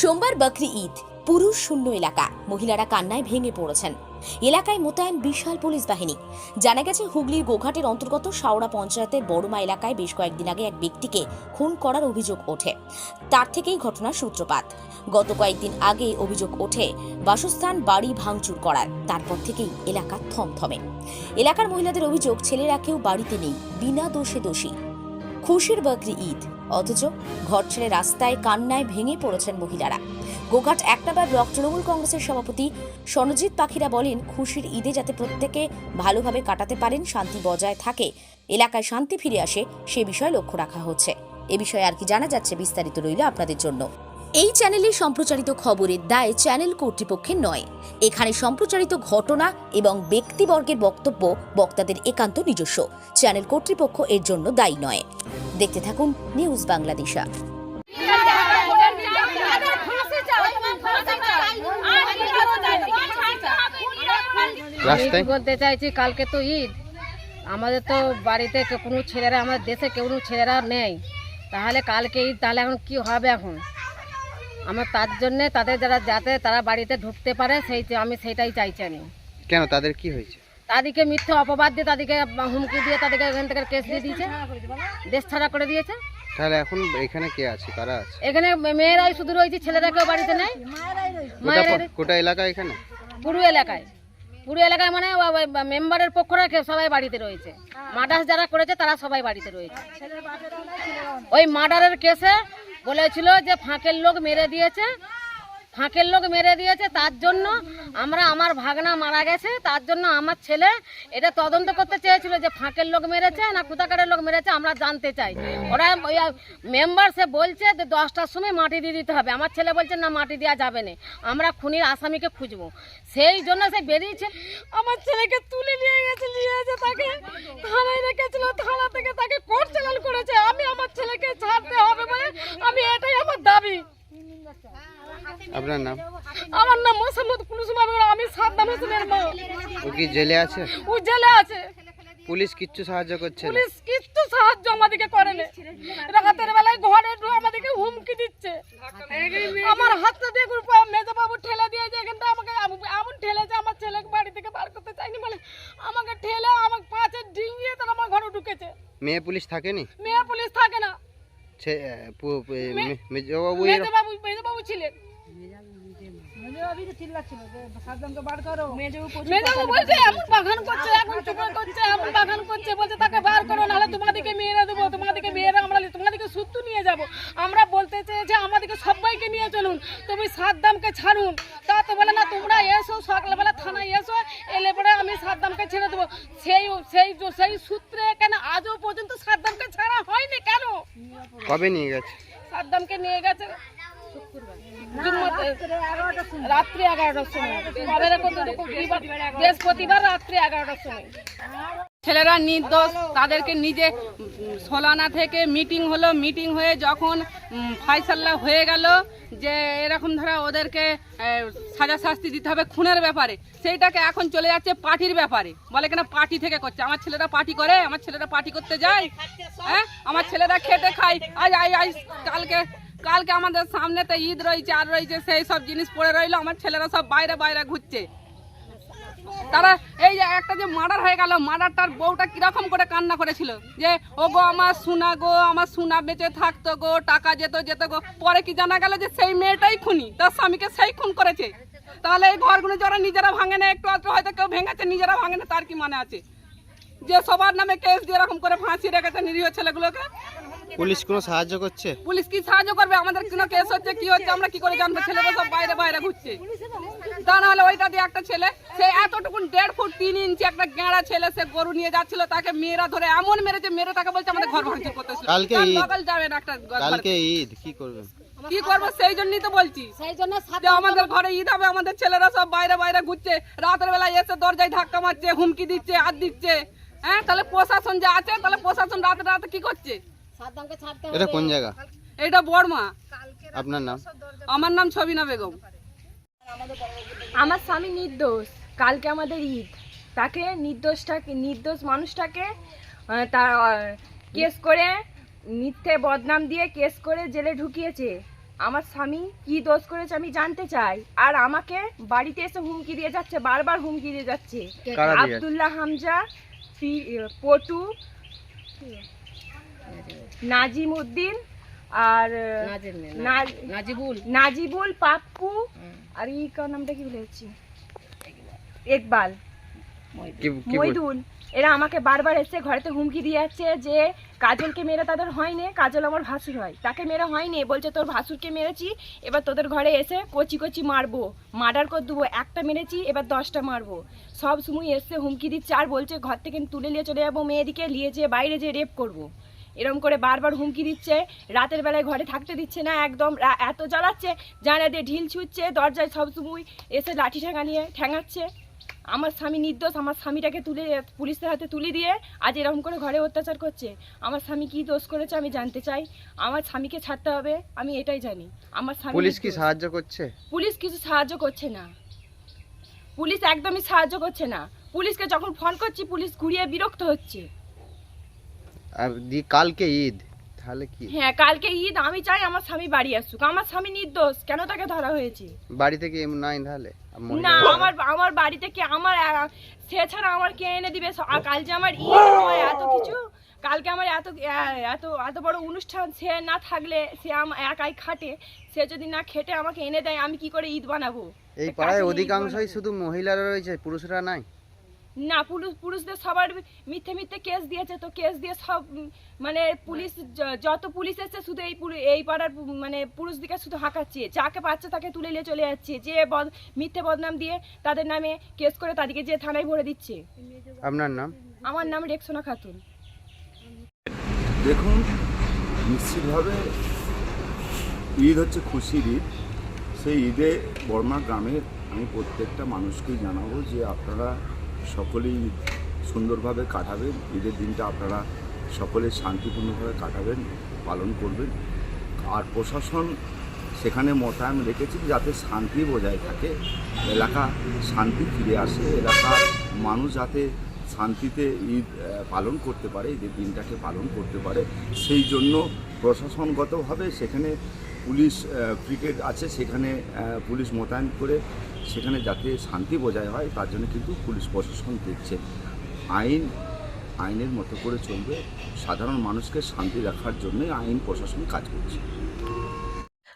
সোমবার বকরি ঈদ, পুরুষ শূন্য এলাকা। মহিলারা কান্নায় ভেঙে পড়েছেন। এলাকায় মোতায়েন বিশাল পুলিশ বাহিনী। জানা গেছে, হুগলির গোঘাটের অন্তর্গত শাওড়া পঞ্চায়েতের বড়মা এলাকায় বেশ কয়েকদিন আগে এক ব্যক্তিকে খুন করার অভিযোগ ওঠে। তার থেকেই ঘটনার সূত্রপাত। গত কয়েকদিন আগে অভিযোগ ওঠে, বাসস্থান বাড়ি ভাঙচুর করার। তারপর থেকেই এলাকা থমথমে। এলাকার মহিলাদের অভিযোগ, ছেলেরা কেউ বাড়িতে নেই, বিনা দোষে দোষী। খুশির বকরি ঈদ অথচ ঘর ছেড়ে রাস্তায় কান্নায় ভেঙে পড়েছেন মহিলারা। গোঘাট একটাবার ব্লক তৃণমূল কংগ্রেসের সভাপতি সনজিৎ পাখিরা বলেন, খুশির ঈদে যাতে প্রত্যেকে ভালোভাবে কাটাতে পারেন, শান্তি বজায় থাকে, এলাকায় শান্তি ফিরে আসে, সে বিষয়ে লক্ষ্য রাখা হচ্ছে। এ বিষয়ে আর কি জানা যাচ্ছে বিস্তারিত রইল আপনাদের জন্য। এই চ্যানেলে সম্প্রচারিত খবরের দায় চ্যানেল কর্তৃপক্ষের নয়। এখানে সম্প্রচারিত ঘটনা এবং ব্যক্তিবর্গের বক্তব্য বক্তাদের একান্ত নিজস্ব। চ্যানেল কর্তৃপক্ষ এর জন্য দায়ী নয়। দেখতে থাকুন নিউজ বাংলাদেশা। বলতে চাইছি কালকে তো ঈদ। আমাদের তো বাড়িতে কোনো ছেলেরা আমাদের দেশে কেউ কোনো ছেলেরা নেই। তাহলে কালকে ঈদ তাহলে এখন কি হবে এখন? আমার তার জন্যে তাদের যারা যাতে তারা বাড়িতে ঢুকতে পারে সেই আমি সেটাই চাইছি আমি। কেন তাদের কি হয়েছে? তাদেরকে মিথ্যে অপবাদ দিয়ে তাদেরকে হুমকি দিয়ে তাদেরকে এখান থেকে কেস দিয়ে দিয়েছে। দেশ ছাড়া করে দিয়েছে। তাহলে এখন এখানে কে আছে? কারা আছে? এখানে মেয়েরাই শুধু রয়েছে ছেলেরা কেউ বাড়িতে নেই। গোটা এলাকা এখানে? পুরো এলাকায়। পুরো এলাকায় মানে মেম্বারের পক্ষরা সবাই বাড়িতে রয়েছে। মার্ডার যারা করেছে তারা সবাই বাড়িতে রয়েছে। ওই মার্ডারের কেসে বলেছিল যে ফাঁকের লোক মেরে দিয়েছে। ফাঁকের লোক মেরে দিয়েছে, তার জন্য আমরা আমার ভাগনা মারা গেছে, তার জন্য আমার ছেলে এটা তদন্ত করতে চেয়েছিল যে ফাঁকের লোক মেরেছে না কোথাকারের লোক মেরেছে, আমরা জানতে চাই। ওরা ওই মেম্বার সে বলছে যে দশটার সময় মাটি দিয়ে দিতে হবে। আমার ছেলে বলছে, না, মাটি দেওয়া যাবে না। আমরা খুনির আসামিকে খুঁজবো। সেই জন্য সে বেরিয়েছে। আমার ছেলেকে তুলে নিয়ে গেছে নিয়ে গেছে তাকে থানায় রেখেছিল। থানা থেকে তাকে কোর্ট চালান করেছে। আমি আমার ছেলেকে ছাড়তে হবে বলে আমি এটাই আমার দাবি। আপনার নাম? আমার নাম মোসাম্মদ কুলুসুমা আমি সাদ্দাম হোসেনের মা ও কি জেলে আছে? ও জেলে আছে। পুলিশ কিচ্ছু সাহায্য করছে না? পুলিশ কিচ্ছু সাহায্য আমাদেরকে করেনি রাতের বেলায় ঘরে ঢুকে আমাদেরকে হুমকি দিচ্ছে। আমার হাতটা দিয়ে মেজো বাবু ঠেলে দিয়েছে এখানটা আমাকে এমন- এমন ঠেলেছে আমার ছেলেকে বাড়ি থেকে বার করতে চাইনি বলে আমাকে ঠেলে আমাকে পাঁচে ডিঙিয়ে তারা আমার ঘরে ঢুকেছে। মেয়ে পুলিশ থাকেনি? মেয়ে পুলিশ থাকে না। মেজবাবু এর- মেজো বাবু মেজো বাবু ছিলেন মেজবাবু বলছে এমন বাগান করছে এখন চুপড় করছে এমন বাগান করছে বলছে তাকে বার করো নাহলে তোমাদেরকে মেয়েরা দেবো তোমাদেরকে মেয়েরা আমরা তোমাদেরকে সুত্তু নিয়ে যাব। আমরা বলতে চেয়েছি আমাদেরকে সবাইকে নিয়ে চলুন তুমি সাদ্দামকে ছাড়ুন। তা তো বলে না তোমরা এসো সকালবেলা থানায় এসো এলে পরে আমি সাদ্দামকে ছেড়ে দেবো। সেই সেই সেই সূত্রে কেন আজও পর্যন্ত সাদ্দামকে ছাড়া হয়নি কেন? কবে নিয়ে গেছে? সাদ্দামকে নিয়ে গেছে রাত্রি এগারোটার সময়। বৃহস্পতিবার রাত্রি এগারোটার সময়। ছেলেরা নির্দোষ তাদেরকে নিজে সোলানা থেকে মিটিং হলো। মিটিং হয়ে যখন উম, ফয়সাল্লা হয়ে গেল যে এরকম ধরা ওদেরকে সাজা শাস্তি দিতে হবে খুনের ব্যাপারে। সেইটাকে এখন চলে যাচ্ছে পার্টির ব্যাপারে। বলে কেন পার্টি থেকে করছে? আমার ছেলেরা পার্টি করে আমার ছেলেরা পার্টি করতে যায়? হ্যাঁ? আমার ছেলেরা খেতে খায়। আজ আজ কালকে কালকে আমাদের সামনেতে ঈদ রয়েছে, আর রয়েছে সেই সব জিনিস পড়ে রইল, আমার ছেলেরা সব বাইরে বাইরে ঘুরছে। তারা এই যে একটা যে মার্ডার হয়ে গেল মার্ডারটার বউটা কীরকম করে কান্না করেছিল? যে, ও গো, আমার সোনা গো, আমার সোনা বেঁচে থাকতো গো, টাকা যেত যেত গো। পরে কি জানা গেল যে সেই মেয়েটাই খুনি, তার স্বামীকে সেই খুন করেছে। তাহলে এই ঘরগুলো যারা নিজেরা ভাঙে না একটু আধটু হয়তো কেউ ভেঙেছে, নিজেরা ভাঙে না তার কি মানে আছে? যে সবার নামে কেস দিয়ে এরকম করে ফাঁসি রেখেছে নিরীহ ছেলেগুলোকে। পুলিশ কোনো সাহায্য করছে? পুলিশ কি সাহায্য করবে? আমাদের কোনো কেস হচ্ছে কি হচ্ছে আমরা কি করে জানব? ছেলেরা সব বাইরে বাইরে ঘুরছে। তা নাহলে ওইটা দিয়ে একটা ছেলে সে এতটুকুন দেড় ফুট তিন ইঞ্চি একটা গেঁড়া ছেলে সে গরু নিয়ে যাচ্ছিল তাকে মেয়েরা ধরে এমন মেরেছে মেরে তাকে বলছে আমাদের ঘর ভাঙচুর করতেছিল কালকে তার ঈদ। বগল যাবে না একটা ঘর- কালকে ঈদ কি করবে? কি করব? সেই জন্যই তো বলছি। সেই জন্য আমাদের ঘরে ঈদ হবে আমাদের ছেলেরা সব বাইরে বাইরে ঘুরছে। রাতের বেলা এসে দরজায় ধাক্কা মারছে হুমকি দিচ্ছে হাত দিচ্ছে। হ্যাঁ তাহলে প্রশাসন যে আছে তাহলে প্রশাসন রাতে রাতে কি করছে? এটা কোন জায়গা? এইটা বড়মা আপনার নাম? আমার নাম ছবিনা বেগম। আমার স্বামী নির্দোষ। কালকে আমাদের ঈদ। তাকে নির্দোষটাকে নির্দোষ মানুষটাকে তার কেস করে মিথ্যে বদনাম দিয়ে কেস করে জেলে ঢুকিয়েছে। আমার স্বামী কি দোষ করেছে আমি জানতে চাই। আর আমাকে বাড়িতে এসে হুমকি দিয়ে যাচ্ছে বারবার হুমকি দিয়ে যাচ্ছে? আব্দুল্লাহ হামজা পটু নাজিম উদ্দিন আর নাজিবুল। নাজিবুল পাপ্পু আর ই কার নামটা কি বলেছি মইদুল এরা আমাকে বারবার এসে ঘরেতে হুমকি দিয়ে যাচ্ছে যে কাজলকে মেরে তাদের হয়নি কাজল আমার ভাসুর হয়। তাকে মেরে হয়নি বলছে তোর ভাসুরকে মেরেছি এবার তোদের ঘরে এসে কচি কচি মারবো মার্ডার করে দেবো একটা মেরেছি এবার দশটা মারবো। সব সময় এসে হুমকি দিচ্ছে আর বলছে ঘর থেকে তুলে নিয়ে চলে যাব মেয়েদিকে নিয়ে যেয়ে বাইরে যেয়ে রেপ করব। এরকম করে বারবার হুমকি দিচ্ছে রাতের বেলায় ঘরে থাকতে দিচ্ছে না একদম এত জ্বালাচ্ছে জানা দিয়ে ঢিল ছুটছে দরজায় সবসময় এসে লাঠি ঠেঙা নিয়ে ঠ্যাঙাচ্ছে আমার স্বামী নির্দোষ আমার স্বামীটাকে তুলে পুলিশের হাতে তুলে দিয়ে আজ এরকম করে ঘরে অত্যাচার করছে। আমার স্বামী কি দোষ করেছে আমি জানতে চাই। আমার স্বামীকে ছাড়তে হবে আমি এটাই জানি। আমার স্বামী পুলিশ কি সাহায্য করছে? পুলিশ কিছু সাহায্য করছে না। পুলিশ একদমই সাহায্য করছে না। পুলিশকে যখন ফোন করছি পুলিশ ঘুরিয়ে বিরক্ত হচ্ছে। আর দি কালকে ঈদ তাহলে কি? হ্যাঁ কালকে ঈদ আমি চাই আমার স্বামী বাড়ি আসুক। আমার স্বামী নির্দোষ কেন তাকে ধরা হয়েছে? বাড়ি থেকে নাই তাহলে? না আমার আমার বাড়িতে কি আমার সে ছাড়া আমার কে এনে দিবে? কাল যে আমার ঈদ আমার এত কিছু কালকে আমার এত এত এত বড় অনুষ্ঠান সে না থাকলে সে একাই খাটে। সে যদি না খেটে আমাকে এনে দেয় আমি কি করে ঈদ বানাবো? এই পাড়ায় অধিকাংশই শুধু মহিলারা রয়েছে পুরুষরা নাই। না পুরুষ পুরুষদের সবার মিথ্যে মিথ্যে কেস দিয়েছে তো কেস দিয়ে সব মানে পুলিশ যত পুলিশ এসছে শুধু এই এই পাড়ার মানে পুরুষ দিকে শুধু হাঁকাচ্ছে। যাকে পাচ্ছে তাকে তুলে নিয়ে চলে যাচ্ছে। যে বদ- মিথ্যে বদনাম দিয়ে তাদের নামে কেস করে তাদেরকে যে থানায় ভরে দিচ্ছে। আপনার নাম? আমার নাম রেক্সোনা খাতুন। দেখুন নিশ্চিতভাবে ঈদ হচ্ছে খুশির ঈদ। সেই ঈদে বর্মা গ্রামের আমি প্রত্যেকটা মানুষকেই জানাব যে আপনারা সকলেই সুন্দরভাবে কাটাবেন। ঈদের দিনটা আপনারা সকলে শান্তিপূর্ণভাবে কাটাবেন, পালন করবেন। আর প্রশাসন সেখানে মোতায়েন রেখেছে যাতে শান্তি বজায় থাকে, এলাকা শান্তি ফিরে আসে, এলাকার মানুষ যাতে শান্তিতে ঈদ পালন করতে পারে, ঈদের দিনটাকে পালন করতে পারে। সেই জন্য প্রশাসনগতভাবে সেখানে পুলিশ ক্রিকেট আছে, সেখানে পুলিশ মোতায়েন করে সেখানে যাতে শান্তি বজায় হয়, তার জন্য কিন্তু পুলিশ প্রশাসন দেখছে। আইন, আইনের মতো করে চলবে। সাধারণ মানুষকে শান্তি রাখার জন্যই আইন প্রশাসন কাজ করছে।